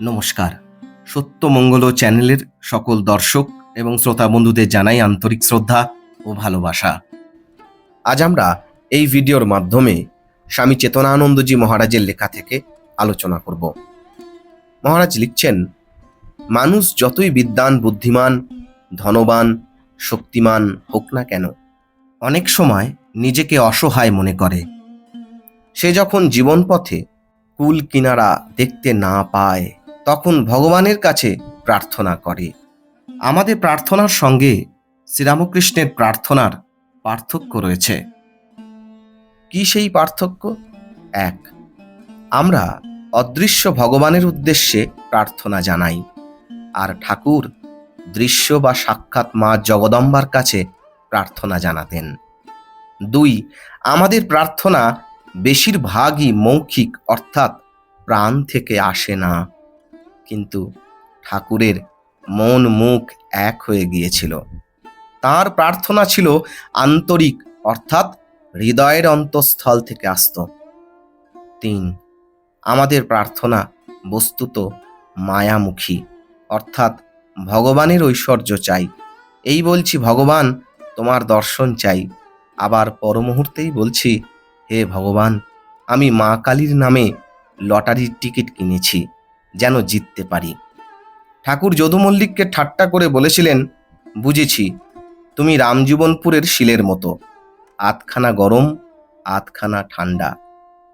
নমস্কার। সত্যমঙ্গল চ্যানেলের সকল দর্শক এবং শ্রোতা বন্ধুদের জানাই আন্তরিক শ্রদ্ধা ও ভালোবাসা। আজ আমরা এই ভিডিওর মাধ্যমে স্বামী চেতনানন্দজি মহারাজের লেখা থেকে আলোচনা করব। মহারাজ লিখছেন, মানুষ যতই বিদ্বান, বুদ্ধিমান, ধনবান, শক্তিমান হোক না কেন, অনেক সময় নিজেকে অসহায় মনে করে। সে যখন জীবন পথে কুল কিনারা দেখতে না পায় তখন ভগবানের কাছে প্রার্থনা করে। আমাদের প্রার্থনার সঙ্গে শ্রীরামকৃষ্ণের প্রার্থনার পার্থক্য রয়েছে। কি সেই পার্থক্য? এক, আমরা অদৃশ্য ভগবানের উদ্দেশ্যে প্রার্থনা জানাই। আর ঠাকুর দৃশ্য বা সাক্ষাৎ মা জগদম্বার কাছে প্রার্থনা জানাতেন। দুই, আমাদের প্রার্থনা বেশিরভাগই মৌখিক, অর্থাৎ প্রাণ থেকে আসে না। কিন্তু ঠাকুরের মন মুখ এক হয়ে গিয়েছিল। তার প্রার্থনা ছিল আন্তরিক, অর্থাৎ হৃদয়ের অন্তঃস্থল থেকে আসত। তিন, আমাদের প্রার্থনা বস্তুত মায়ামুখী, অর্থাৎ ভগবানের ঐশ্বর্য চাই। এই বলছি, ভগবান, তোমার দর্শন চাই। আবার পর মুহূর্তেই বলছি, হে ভগবান, আমি মা কালীর নামে লটারির টিকিট কিনেছি। যেন জিততে পারি। ঠাকুর যদু মল্লিককে ঠাট্টা করে বলেছিলেন, বুঝেছি, তুমি রামজীবনপুরের শিলের মতো। আধখানা গরম, আধখানা ঠান্ডা।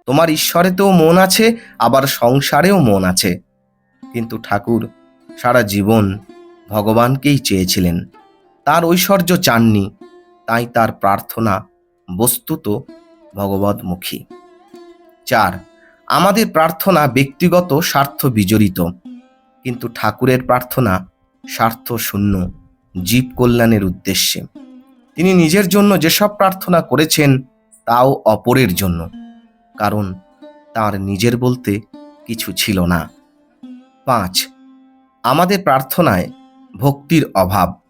তোমার ঈশ্বরেতেও মন আছে, আবার সংসারেও মন আছে। কিন্তু ঠাকুর সারা জীবন ভগবানকেই চেয়েছিলেন। তার ঐশ্বর্য চাননি, তাই তার প্রার্থনা বস্তুত ভগবতমুখী চার আমাদের প্রার্থনা ব্যক্তিগত স্বার্থ বিজড়িত। কিন্তু ঠাকুরের প্রার্থনা স্বার্থ শূন্য, জীব কল্যাণের উদ্দেশ্যে। তিনি নিজের জন্য যেসব প্রার্থনা করেছেন, তাও অপরের জন্য। কারণ তার নিজের বলতে কিছু ছিল না। পাঁচ, আমাদের প্রার্থনায় ভক্তির অভাব।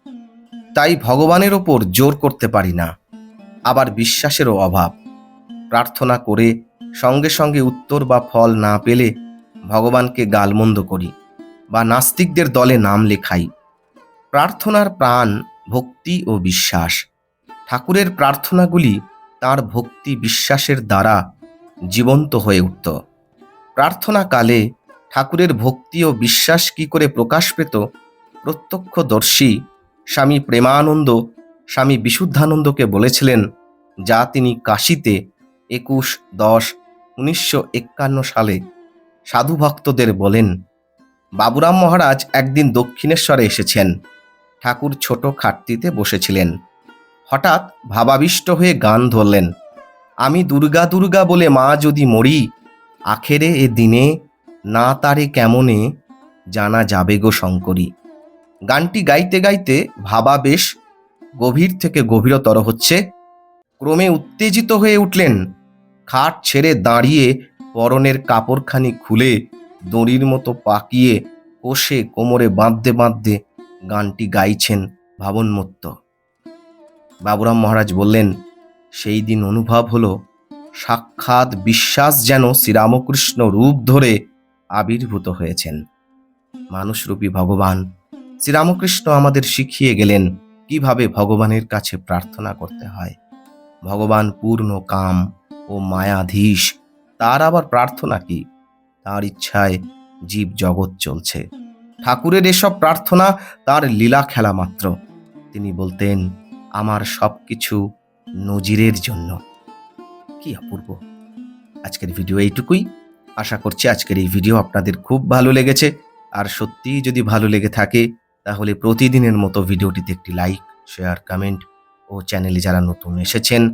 তাই ভগবানের ওপর জোর করতে পারি না। আবার বিশ্বাসেরও অভাব। প্রার্থনা করে সঙ্গে সঙ্গে উত্তর বা ফল না পেলে ভগবানকে গালমন্দ করি বা নাস্তিকদের দলে নাম লেখাই। প্রার্থনার প্রাণ ভক্তি ও বিশ্বাস। ঠাকুরের প্রার্থনাগুলি তার ভক্তি বিশ্বাসের দ্বারা জীবন্ত হয়ে উঠত। প্রার্থনাকালে ঠাকুরের ভক্তি ও বিশ্বাস কি করে প্রকাশ পেত? প্রত্যক্ষদর্শী স্বামী প্রেমানন্দ স্বামী বিশুদ্ধানন্দকে বলেছিলেন, যা তিনি কাশিতে একুশ দশ উনিশশো একান্ন সালে সাধু ভক্তদের বলেন, বাবুরাম মহারাজ একদিন দক্ষিণেশ্বরে এসেছেন। ঠাকুর ছোট খাটতিতে বসেছিলেন। হঠাৎ ভাবাবিষ্ট হয়ে গান ধরলেন, আমি দুর্গা দুর্গা বলে মা যদি মরি, আখেরে এ দিনে, না তারে কেমনে জানা যাবে গো শঙ্করী? গানটি গাইতে গাইতে ভাবা বেশ গভীর থেকে গভীরতর হচ্ছে। ক্রমে উত্তেজিত হয়ে উঠলেন খাট ছেড়ে দাঁড়িয়ে পরনের কাপড়খানি খুলে দড়ির মতো পাকিয়ে কষে কোমরে বাঁধতে বাঁধতে গানটি গাইছেন ভাবনমত্ত। বাবুরাম মহারাজ বললেন, সেই দিন অনুভব হলো, সাক্ষাৎ বিশ্বাস যেন শ্রীরামকৃষ্ণ রূপ ধরে আবির্ভূত হয়েছেন। মানুষরূপী ভগবান, শ্রীরামকৃষ্ণ আমাদের শিখিয়ে গেলেন কীভাবে ভগবানের কাছে প্রার্থনা করতে হয়। ভগবান পূর্ণ কাম ও মায়াধীশ, তার আবার প্রার্থনা কি? তার ইচ্ছায় জীব জগৎ চলছে। ঠাকুরের এসব প্রার্থনা তার লীলা খেলা মাত্র। তিনি বলতেন, আমার সব কিছু নজিরের জন্য। কি অপূর্ব! আজকের ভিডিও এইটুকুই। আশা করছি আজকের এই ভিডিও আপনাদের খুব ভালো লেগেছে। আর সত্যিই যদি ভালো লেগে থাকে, তাহলে প্রতিদিনের মতো ভিডিওটিতে একটি লাইক, শেয়ার, কমেন্ট ও চ্যানেলে যারা নতুন এসেছেন